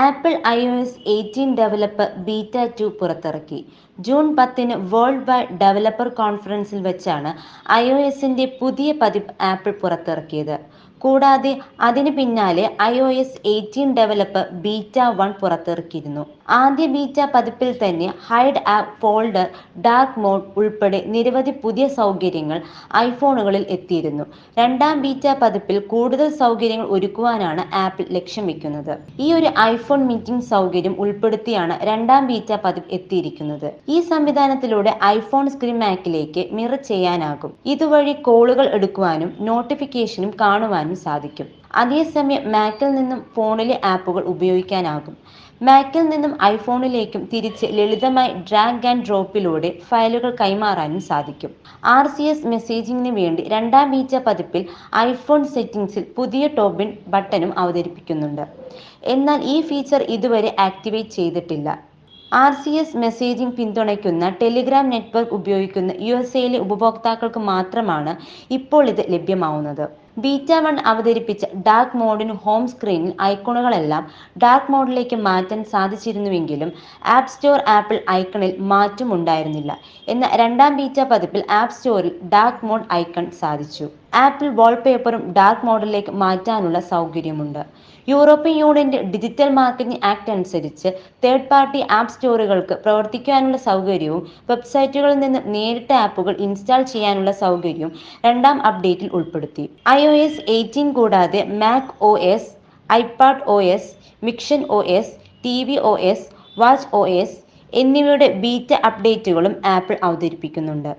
Apple I O S eighteen developer beta two പുറത്തിറക്കി. June പത്തിന് world wide developer കോൺഫറൻസിൽ വെച്ചാണ് ഐ ഒ എസിന്റെ പുതിയ പതിപ്പ് ആപ്പിൾ പുറത്തിറക്കിയത്. കൂടാതെ അതിന് പിന്നാലെ I O S eighteen developer beta one പുറത്തിറക്കിയിരുന്നു. ആദ്യ ബീറ്റ പതിപ്പിൽ തന്നെ hide app folder dark mode ഉൾപ്പെടെ നിരവധി പുതിയ സൗകര്യങ്ങൾ ഐഫോണുകളിൽ എത്തിയിരുന്നു. രണ്ടാം ബീറ്റ പതിപ്പിൽ കൂടുതൽ സൗകര്യങ്ങൾ ഒരുക്കുവാനാണ് ആപ്പിൾ ലക്ഷ്യം വെക്കുന്നത്. ഈ ഒരു ഐഫോൺ മീറ്റിംഗ് സൗകര്യം ഉൾപ്പെടുത്തിയാണ് രണ്ടാം ബീറ്റ പതിപ്പ് എത്തിയിരിക്കുന്നത്. ഈ സംവിധാനത്തിലൂടെ ഐഫോൺ സ്ക്രീൻ മാക്കിലേക്ക് മിറർ ചെയ്യാനാകും. ഇതുവഴി കോളുകൾ എടുക്കുവാനും നോട്ടിഫിക്കേഷനും കാണുവാനും സാധിക്കും. അതേസമയം മാക്കിൽ നിന്നും ഫോണിലെ ആപ്പുകൾ ഉപയോഗിക്കാനാകും. മാക്കിൽ നിന്നും ഐഫോണിലേക്കും തിരിച്ച് ലളിതമായി ഡ്രാഗ് ആൻഡ് ഡ്രോപ്പിലൂടെ ഫയലുകൾ കൈമാറാനും സാധിക്കും. ആർ സി എസ് മെസ്സേജിങ്ങിന് വേണ്ടി രണ്ടാം ബീറ്റ പതിപ്പിൽ ഐഫോൺ സെറ്റിംഗ്സിൽ പുതിയ ടോബിൻ ബട്ടണും അവതരിപ്പിക്കുന്നുണ്ട്. എന്നാൽ ഈ ഫീച്ചർ ഇതുവരെ ആക്ടിവേറ്റ് ചെയ്തിട്ടില്ല. ആർ സി എസ് മെസ്സേജിംഗ് പിന്തുണയ്ക്കുന്ന ടെലിഗ്രാം നെറ്റ്വർക്ക് ഉപയോഗിക്കുന്ന യു എസ് എയിലെ ഉപഭോക്താക്കൾക്ക് മാത്രമാണ് ഇപ്പോൾ ഇത് ലഭ്യമാവുന്നത്. ബീറ്റ വൺ അവതരിപ്പിച്ച ഡാർക്ക് മോഡിന് ഹോം സ്ക്രീനിൽ ഐക്കണുകളെല്ലാം ഡാർക്ക് മോഡിലേക്ക് മാറ്റാൻ സാധിച്ചിരുന്നുവെങ്കിലും ആപ്പ് സ്റ്റോർ ആപ്പിൾ ഐക്കണിൽ മാറ്റം ഉണ്ടായിരുന്നില്ല എന്നാൽ രണ്ടാം ബീറ്റ പതിപ്പിൽ ആപ്പ് സ്റ്റോറിൽ ഡാർക്ക് മോഡ് ഐക്കൺ സാധിച്ചു. ആപ്പിൾ വാൾപേപ്പറും ഡാർക്ക് മോഡലിലേക്ക് മാറ്റാനുള്ള സൗകര്യമുണ്ട്. യൂറോപ്യൻ യൂണിയന്റെ ഡിജിറ്റൽ മാർക്കറ്റിംഗ് ആക്ട് അനുസരിച്ച് തേർഡ് പാർട്ടി ആപ്പ് സ്റ്റോറുകൾക്ക് പ്രവർത്തിക്കാനുള്ള സൗകര്യവും വെബ്സൈറ്റുകളിൽ നിന്ന് നേരിട്ട് ആപ്പുകൾ ഇൻസ്റ്റാൾ ചെയ്യാനുള്ള സൗകര്യവും രണ്ടാം അപ്ഡേറ്റിൽ ഉൾപ്പെടുത്തി. ഐ ഒ എസ് എയ്റ്റീൻ കൂടാതെ Mac O S iPad O S മിക്ഷൻ O S T V O S watch O S എന്നിവയുടെ ബീറ്റ അപ്ഡേറ്റുകളും ആപ്പിൾ അവതരിപ്പിക്കുന്നുണ്ട്.